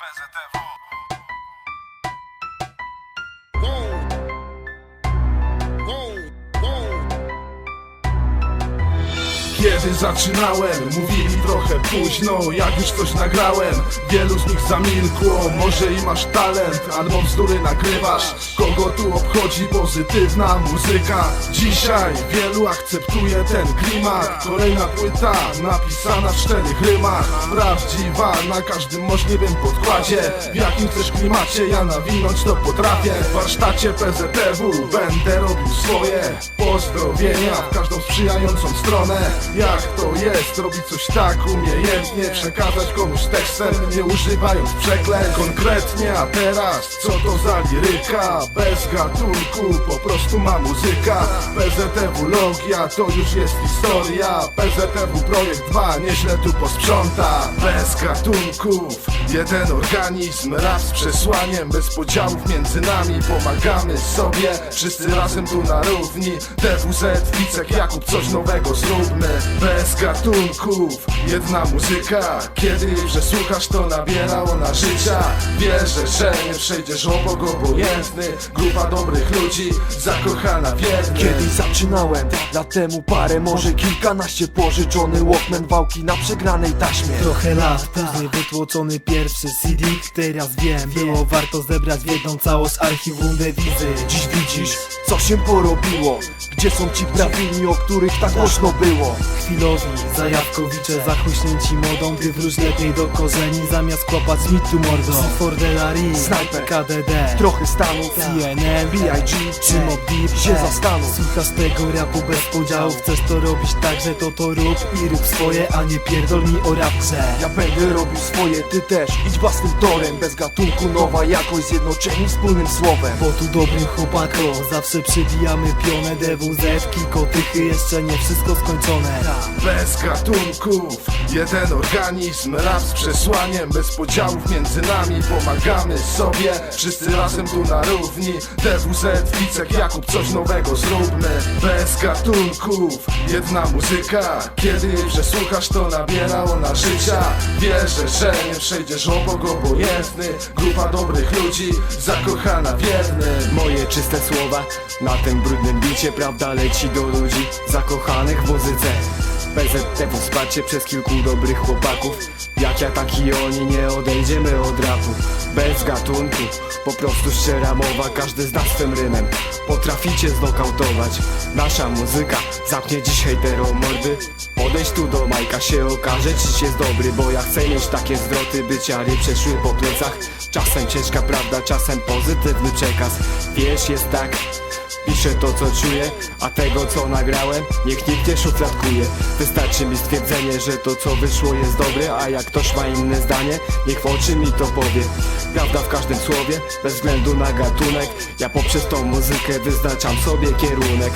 PZTW. Kiedy zaczynałem, mówili trochę późno Jak już coś nagrałem, wielu z nich zamilkło Może i masz talent, albo bzdury nagrywasz. Kogo tu obchodzi pozytywna muzyka? Dzisiaj wielu akceptuje ten klimat. Kolejna płyta, napisana w czterech rymach. Prawdziwa, na każdym możliwym podkładzie. W jakim chcesz klimacie, ja nawinąć to potrafię. W warsztacie PZTW będę robił swoje Pozdrowienia w każdą sprzyjającą stronę Jak to jest, robić coś tak umiejętnie Przekazać komuś tekstem, nie używając przeklęć. Konkretnie, a teraz, co to za liryka? Bez gatunku, po prostu ma muzyka. PZTW logia, to już jest historia. PZTW projekt 2, nieźle tu posprząta. Bez gatunków, jeden organizm Rap z przesłaniem, bez podziałów między nami. Pomagamy sobie, wszyscy razem tu na równi. DWZ, Wicek, Jakub, coś nowego zróbmy Bez gatunków, jedna muzyka. Kiedy jej przesłuchasz, to nabiera ona życia. Wierzę, że nie przejdziesz obok obojętny. Grupa dobrych ludzi, zakochana wiernie Kiedyś zaczynałem, lat temu parę, może kilkanaście. Pożyczony Walkman, wałki na przegranej taśmie. Trochę lat później wytłoczony pierwszy CD Teraz wiem, było warto zebrać w jedną całość archiwum dewizy. Dziś co się porobiło? Gdzie są ci prawilni, o których tak głośno było? Chwilowi, zajawkowicze, zachuśnięci modą Gdy wróż lepiej do korzeni, zamiast kłapać mit tu mordą Fordelari, Snajper. KDD Trochę stanów, CNN, B.I.G. czy Deep. się zastanów Słuchasz tego rapu bez podziałów Chcesz to robić tak, że to to rób I rób swoje, a nie pierdol mi o rapce. Ja będę robił swoje, ty też. Idź własnym torem, bez gatunku nowa jakość Zjednoczeni wspólnym słowem. Bo tu dobrym chłopako Zawsze przybijamy pionę DWZ Kikotychy, jeszcze nie wszystko skończone. Bez gatunków, jeden organizm Rap z przesłaniem, bez podziałów między nami Pomagamy sobie, wszyscy razem tu na równi. DWZ, Wicek, Jakub, coś nowego zróbmy. Bez gatunków, jedna muzyka Kiedy jej przesłuchasz, to nabiera ona życia. Wierzę, że nie przejdziesz obok obojętny Grupa dobrych ludzi, zakochana wierny Moje czyste słowa. Na tym brudnym bicie Prawda leci do ludzi zakochanych w muzyce PZTW wsparcie przez kilku dobrych chłopaków. Jak ja tak i oni nie odejdziemy od rapu. Bez gatunku, po prostu szczera mowa Każdy z nas swym rymem. Potraficie znokautować Nasza muzyka zamknie dziś hejterom mordy. Podejdź tu do Majka się okaże czy jest dobry Bo ja chcę mieć takie zwroty by ciary przeszły po plecach. Czasem ciężka prawda, czasem pozytywny przekaz. Wiesz jest tak Piszę to co czuję, a tego co nagrałem Niech nikt nie szufladkuje. Wystarczy mi stwierdzenie, że to co wyszło jest dobre A jak ktoś ma inne zdanie, niech w oczy mi to powie. Prawda w każdym słowie, bez względu na gatunek. Ja poprzez tą muzykę wyznaczam sobie kierunek.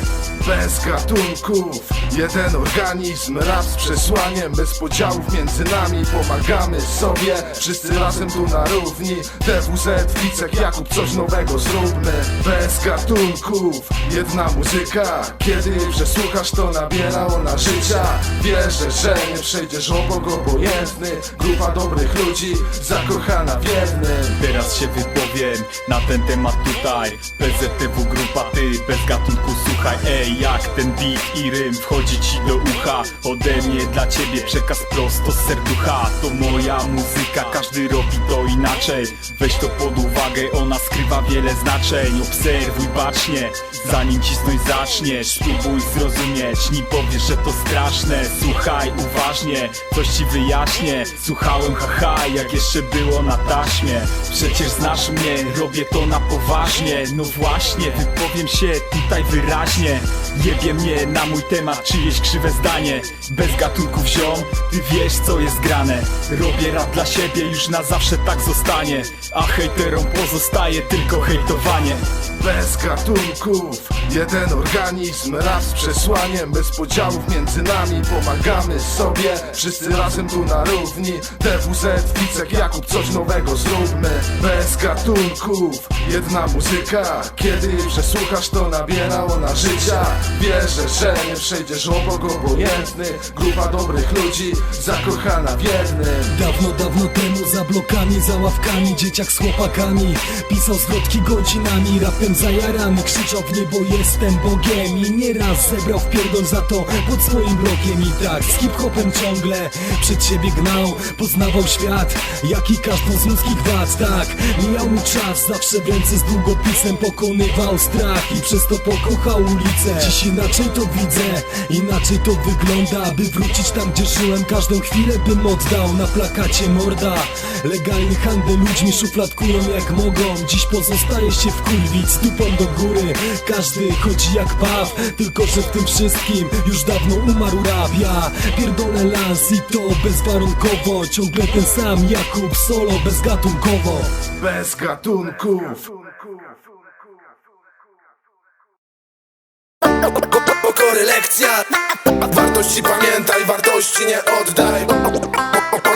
Bez gatunków, jeden organizm Rap z przesłaniem, bez podziałów między nami Pomagamy sobie, wszyscy razem tu na równi. DWZ, Wicek, Jakub, coś nowego zróbmy. Bez gatunków, jedna muzyka Kiedy przesłuchasz, to nabiera ona życia. Wierzę, że nie przejdziesz obok obojętny. Grupa dobrych ludzi, zakochana wierny Teraz się wypowiem na ten temat tutaj. PZTW grupa ty, bez gatunku słuchaj Ej, jak ten beat i rym wchodzi ci do ucha. Ode mnie dla ciebie przekaz prosto z serducha. To moja muzyka, każdy robi to inaczej. Weź to pod uwagę, ona skrywa wiele znaczeń. Obserwuj bacznie, zanim cisnąć zaczniesz Spróbuj zrozumieć, nim powiesz, że to straszne. Słuchaj uważnie, coś ci wyjaśnię. Słuchałem haha, jak jeszcze było na taśmie. Przecież znasz mnie, robię to na poważnie. No właśnie, wypowiem się tutaj wyraźnie. Jebie mnie na mój temat czyjeś krzywe zdanie. Bez gatunków ziom, ty wiesz co jest grane. Robię rap dla siebie, już na zawsze tak zostanie. A hejterom pozostaje tylko hejtowanie. Bez gatunków, gatunków Jeden organizm, raz z przesłaniem Bez podziałów między nami Pomagamy sobie, wszyscy razem tu na równi. TWZ, Wicek, Jakub, coś nowego zróbmy. Bez gatunków, jedna muzyka. Kiedy przesłuchasz to nabiera ona życia. Wierzę, że nie przejdziesz obok obojętny. Grupa dobrych ludzi, zakochana w jednym. Dawno, dawno temu za blokami, za ławkami Dzieciak z chłopakami. Pisał zwrotki godzinami Rapem zajarany krzyczał w niebo Jestem Bogiem I nieraz zebrał w pierdol za to Pod swoim blokiem i tak Z hip-hopem ciągle przed siebie gnał Poznawał świat Jak i każdą z ludzkich wad Tak, mijał mu czas Zawsze w ręce z długopisem Pokonywał strach I przez to pokochał ulicę. Dziś inaczej to widzę Inaczej to wygląda By wrócić tam gdzie żyłem Każdą chwilę bym oddał Na plakacie morda. Legalny handel ludźmi szufladkują jak mogą Dziś pozostaje się wkurwić z dupą do góry Każdy chodzi jak paw Tylko że w tym wszystkim. Już dawno umarł rap Ja pierdolę lans i to bezwarunkowo. Ciągle ten sam Jakub solo bezgatunkowo Bez gatunków Pokory lekcja. Wartości pamiętaj, wartości nie oddaj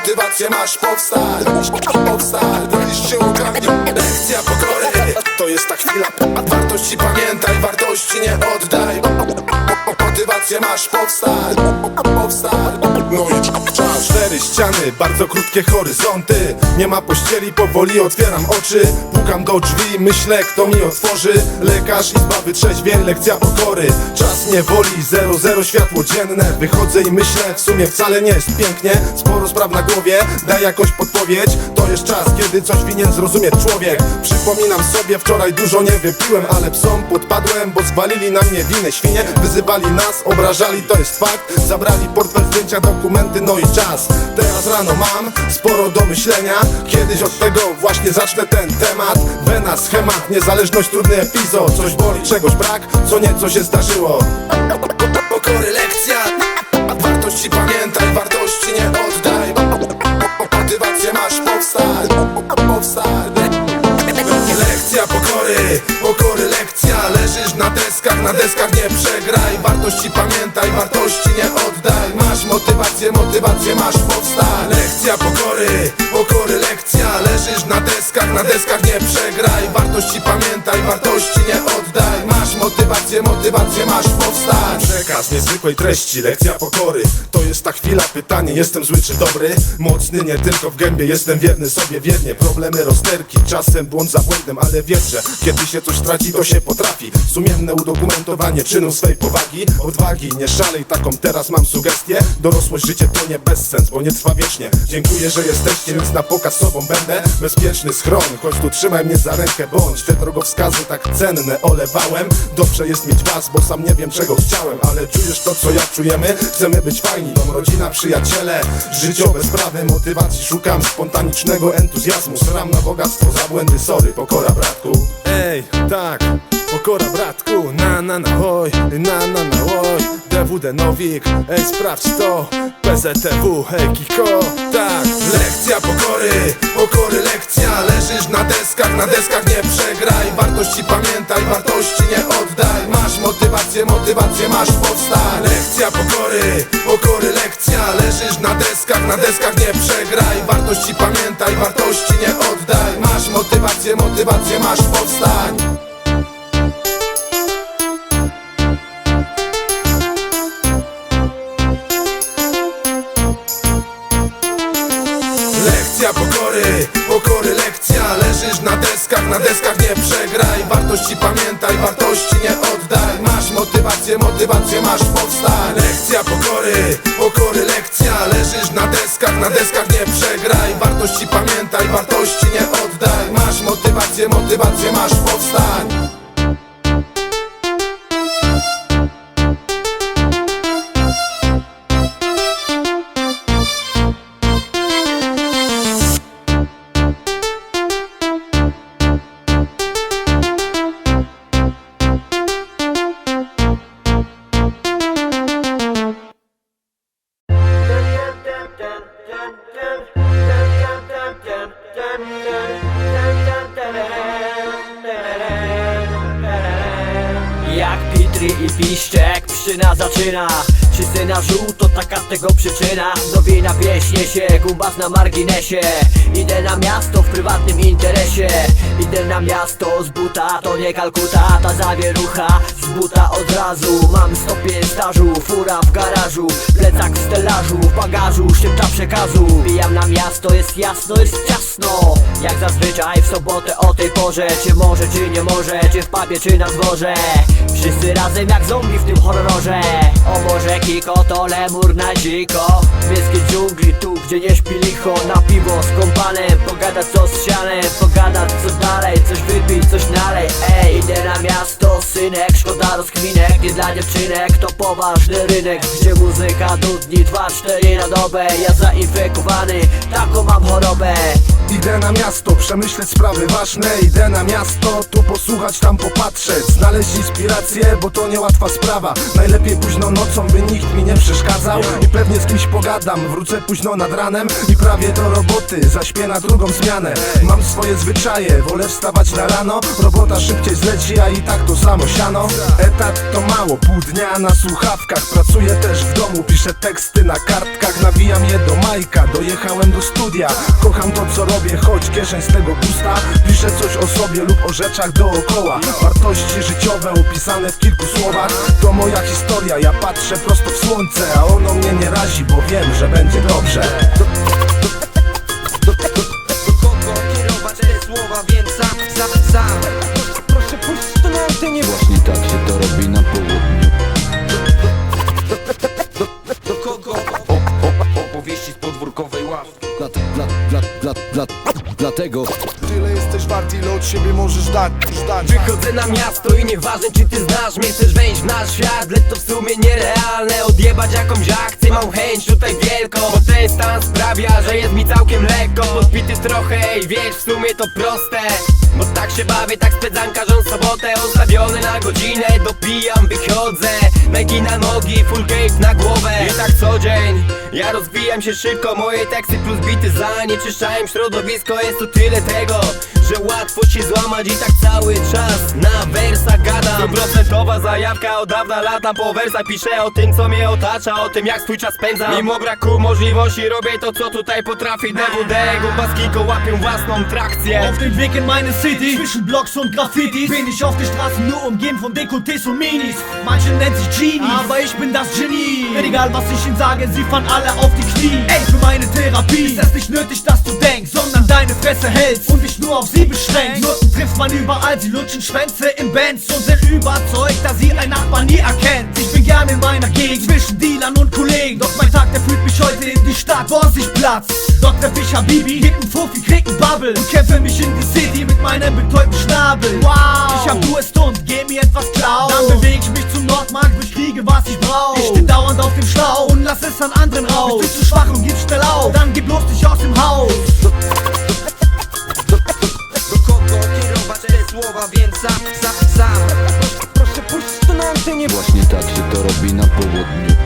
Motywację masz, powstań Powstań, bronisz się łukami Lekcja pokory To jest ta chwila. Wartości pamiętaj, wartości nie oddaj Motywację masz, powstań. Powstań. No i czas Cztery ściany, bardzo krótkie horyzonty. Nie ma pościeli, powoli otwieram oczy. Pukam do drzwi, myślę kto mi otworzy. Lekarz, izba wytrzeźwień, lekcja pokory. Czas niewoli, zero, zero światło dzienne. Wychodzę i myślę, w sumie wcale nie jest pięknie. Sporo spraw na głowie, daj jakąś podpowiedź. To jest czas, kiedy coś winien zrozumieć człowiek. Przypominam sobie, wczoraj dużo nie wypiłem Ale psom podpadłem, bo zwalili na mnie winę. Świnie Wyzywali nas, obrażali, to jest fakt. Zabrali portfel, zdjęcia, dokumenty, no i czas. Teraz rano mam sporo do myślenia. Kiedyś od tego właśnie zacznę ten temat. Wena, schemat, niezależność, trudny epizod. Coś boli, czegoś brak, co nieco się zdarzyło. Pokory lekcja. Wartości pamiętaj, wartości nie oddaj. Motywację masz, powstań Powstań Leżysz na deskach, na deskach nie przegraj. Wartości pamiętaj, wartości nie oddaj. Masz motywację, motywację masz, powstań Lekcja pokory, pokory lekcja. Leżysz na deskach, na deskach nie przegraj. Wartości pamiętaj, wartości Przekaz niezwykłej treści, lekcja pokory. To jest ta chwila, pytanie, jestem zły czy dobry? Mocny nie tylko w gębie, jestem wierny sobie wiernie. Problemy rozterki, czasem błąd za błędem Ale wiesz, że kiedy się coś traci, to się potrafi. Sumienne udokumentowanie czynu swej powagi Odwagi, nie szalej, taką teraz mam sugestię Dorosłość, życie to nie bezsens, bo nie trwa wiecznie. Dziękuję, że jesteście, nic na pokaz sobą będę Bezpieczny schron, choć tu trzymaj mnie za rękę Bądź. Te drogowskazy tak cenne olewałem. Dobrze jest mieć was, bo sam nie wiem czego chciałem Ale czujesz to co ja czujemy? Chcemy być fajni, dom, rodzina, przyjaciele. Życiowe sprawy, motywacji szukam. Spontanicznego entuzjazmu Sram na bogactwo, za błędy, sorry, pokora bratku. Ej, tak, pokora bratku. Na na na hoj, na na na oj. DWD Nowik, ej sprawdź to. PZTW, hej Kiko, tak Lekcja pokory, pokory lekcja. Leżysz na deskach, na deskach nie przegraj. Wartości pamiętaj, wartości nie Masz motywację, motywację masz, powstań Lekcja pokory, pokory lekcja. Leżysz na deskach, na deskach nie przegraj. Wartości pamiętaj, wartości nie oddaj. Masz motywację, motywację masz, powstań deskach, na deskach nie przegraj. Wartości pamiętaj, wartości nie oddaj. Masz motywację, motywację masz, powstań. Lekcja pokory, pokory lekcja. Leżysz na deskach, na deskach nie przegraj. Wartości pamiętaj, wartości nie oddaj. Masz motywację, motywację masz, powstań Się, gumbas na marginesie. Idę na miasto w prywatnym interesie. Idę na miasto z buta, to nie Kalkuta Ta zawierucha buta od razu. Mam stopień stażu, fura w garażu Plecak w stelażu, w bagażu, szybka przekazu. Bijam na miasto, jest jasno, jest ciasno. Jak zazwyczaj w sobotę o tej porze Czy może, czy nie może, czy w pubie, czy na dworze. Wszyscy razem jak zombie w tym horrorze. O Boże Kiko, to lemur na dziko W miejskiej dżungli, tu gdzie nie śpi licho. Na piwo z kompanem, pogadać co z sianem. Pogadać co dalej, coś wypić, coś nalej. Ej, idę na miasto, synek, szkoda rozkminek Nie dla dziewczynek, to poważny rynek Gdzie muzyka dudni, dwa, cztery na dobę Ja zainfekowany, taką mam chorobę. Idę na miasto, przemyśleć sprawy ważne Idę na miasto, tu posłuchać, tam popatrzeć Znaleźć inspirację, bo to niełatwa sprawa. Najlepiej późno nocą, by nikt mi nie przeszkadzał I pewnie z kimś pogadam, wrócę późno nad ranem I prawie do roboty, zaśpię na drugą zmianę. Mam swoje zwyczaje, wolę wstawać na rano Robota szybciej zleci, a i tak to samo siano Etat to mało, pół dnia na słuchawkach. Pracuję też w domu, piszę teksty na kartkach. Nawijam je do Majka, dojechałem do studia. Kocham to co robię, choć kieszeń z tego pusta. Piszę coś o sobie lub o rzeczach dookoła. Wartości życiowe opisane w kilku słowach. To moja historia, ja patrzę prosto w słońce A ono mnie nie razi, bo wiem, że będzie dobrze. Do kogo kierować te słowa, więc sam, sam, sam. Proszę puść to na antenie dla, dla, Dlatego Tyle jesteś wart, ile od siebie możesz dać, dać. Wychodzę na miasto i nieważne czy ty znasz mnie Chcesz wejść w nasz świat, lecz to w sumie nierealne. Odjebać jakąś akcję, mam chęć tutaj wielką. Bo ten stan sprawia, że jest mi całkiem lekko. Podpity trochę i wiesz, w sumie to proste Bo tak się bawię, tak spędzam każdą sobotę Ustawiony na godzinę, dopijam, wychodzę. Meki na nogi, full cape na głowę. I tak co dzień, ja rozwijam się szybko Moje teksty plus bity zanieczyszczają środowisko Jest tu tyle tego, że łatwo się złamać I tak cały czas na wersach gadam. Stuprocentowa zajawka, od dawna latam po wersach Piszę o tym co mnie otacza, o tym jak swój czas spędzam. Mimo braku możliwości robię to co tutaj potrafi. DVD, gumbaskiko łapią własną trakcję. Auf dem Weg in meine City, zwischen Blocks und Graffitis. Bin ich auf der Straße nur umgeben von Dekolletés und Minis. Manche nennen sich Genies, aber ich bin das Genie. Egal was ich ihnen sage, sie fahren alle auf die Knie. Ey, für meine Therapie. Ist es nicht nötig, dass du denkst Sondern deine Fresse hältst und dich nur auf sie beschränkst Nutten trifft man überall, sie lutschen Schwänze in Bands. Und sind überzeugt, dass sie ein Nachbar nie erkennt. Ich bin gern in meiner Gegend, zwischen Dealern und Kollegen. Doch mein Tag, der führt mich heute in die Stadt, wo sich Platz. Dort treff ich Habibi, heb n Fuffi, krieg n Bubble Und kämpfe mich in die City mit meinem betäubten Schnabel. Wow, ich hab Durst und geh mir etwas klau Dann beweg ich mich zum Nordmarkt, wo ich kriege, was ich brauch. Ich steh dauernd auf dem Schlauch und lass es an anderen raus. Bist du zu schwach und gib schnell auf, dann geh bloß nicht aus tak się to robi na południu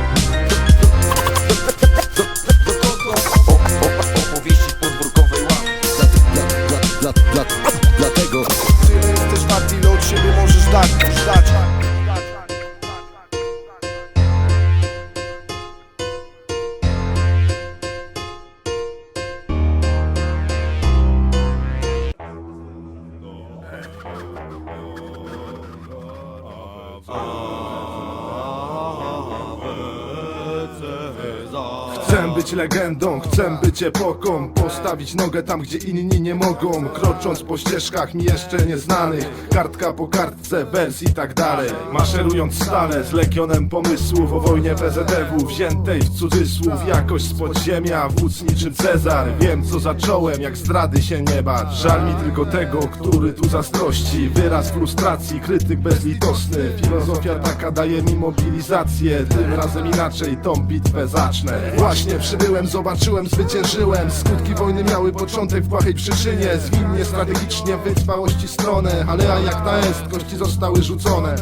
być legendą, chcę być epoką Postawić nogę tam, gdzie inni nie mogą. Krocząc po ścieżkach mi jeszcze nieznanych. Kartka po kartce, wers i tak dalej. Maszerując stale z legionem pomysłów O wojnie PZW wziętej w cudzysłów Jakoś z podziemia, wódz niczym Cezar. Wiem co zacząłem, jak zdrady się nie bać Żal mi tylko tego, który tu zazdrości. Wyraz frustracji, krytyk bezlitosny. Filozofia taka daje mi mobilizację. Tym razem inaczej tą bitwę zacznę. Właśnie przybyłem, zobaczyłem, zwyciężyłem. Skutki wojny miały początek w błahej przyczynie. Zwinnie, strategicznie, wytrwałości stronę Ale a jak ta jest, kości zostały rzucone.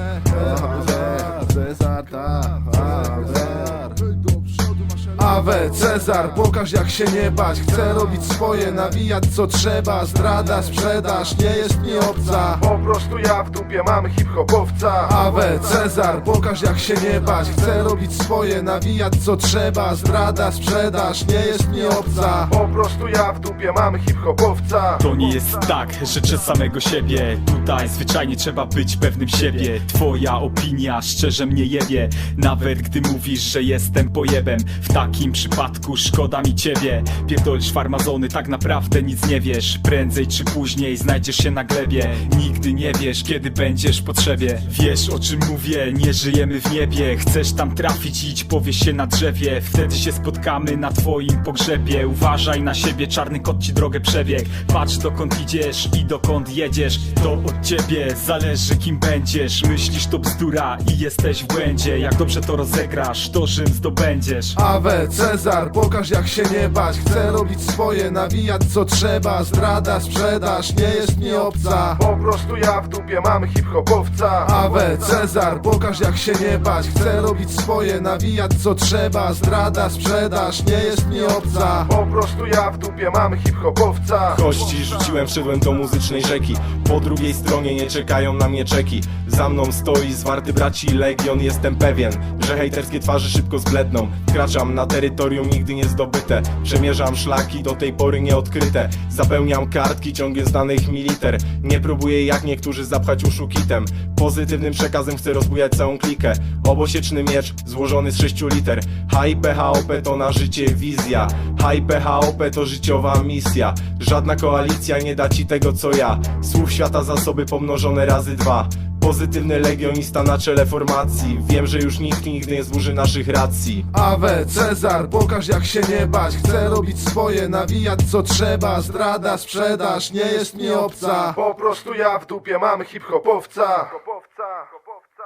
Cezar, Awe, Cezar, pokaż jak się nie bać. Chcę robić swoje, nawijać co trzeba. Zdrada, sprzedaż, nie jest mi obca. Po prostu ja w dupie mam hip-hopowca. Awe, Cezar, pokaż jak się nie bać. Chcę robić swoje, nawijać co trzeba. Zdrada, sprzedaż, nie jest mi obca. Po prostu ja w dupie mam hip-hopowca. To nie jest tak, życzę samego siebie. Tutaj zwyczajnie trzeba być pewnym siebie. Twoja opinia szczerze mnie jebie. Nawet gdy mówisz, że jestem pojebem W takim przypadku szkoda mi ciebie. Pierdolisz farmazony, tak naprawdę nic nie wiesz. Prędzej czy później znajdziesz się na glebie. Nigdy nie wiesz, kiedy będziesz w potrzebie. Wiesz o czym mówię, nie żyjemy w niebie. Chcesz tam trafić, idź powiesz się na drzewie. Wtedy się spotkamy na twoim pogrzebie. Uważaj na siebie, czarny kot ci drogę przebieg Patrz dokąd idziesz i dokąd jedziesz. To od ciebie zależy kim będziesz. Myślisz to bzdura i jesteś w błędzie. Jak dobrze to rozegrasz, to Rzym zdobędziesz. Awe, Cezar, pokaż jak się nie bać. Chcę robić swoje, nawijać co trzeba. Zdrada, sprzedaż, nie jest mi obca. Po prostu ja w dupie mam hip-hopowca. Awe, Cezar, pokaż jak się nie bać. Chcę robić swoje, nawijać co trzeba. Zdrada, sprzedaż, nie jest mi obca. Po prostu ja w dupie mam hip-hopowca. Kości rzuciłem, wszedłem do muzycznej rzeki. Po drugiej stronie nie czekają na mnie czeki. Za mną stoi zwarty braci legion Jestem pewien, że hejterskie twarze szybko zbledną. Wkraczam na terytorium nigdy nie zdobyte. Przemierzam szlaki do tej pory nieodkryte Zapełniam kartki ciągle znanych mi liter. Nie próbuję jak niektórzy zapchać uszu kitem. Pozytywnym przekazem chcę rozbujać całą klikę. Obosieczny miecz złożony z sześciu liter. HIPHOP to na życie wizja. HIPHOP to życiowa misja. Żadna koalicja nie da ci tego co ja. Słów świata zasoby pomnożone razy dwa Pozytywny legionista na czele formacji. Wiem, że już nikt nigdy nie zburzy naszych racji. Awe, Cezar, pokaż jak się nie bać. Chcę robić swoje, nawijać co trzeba. Zdrada, sprzedaż, nie jest mi obca. Po prostu ja w dupie mam hip-hopowca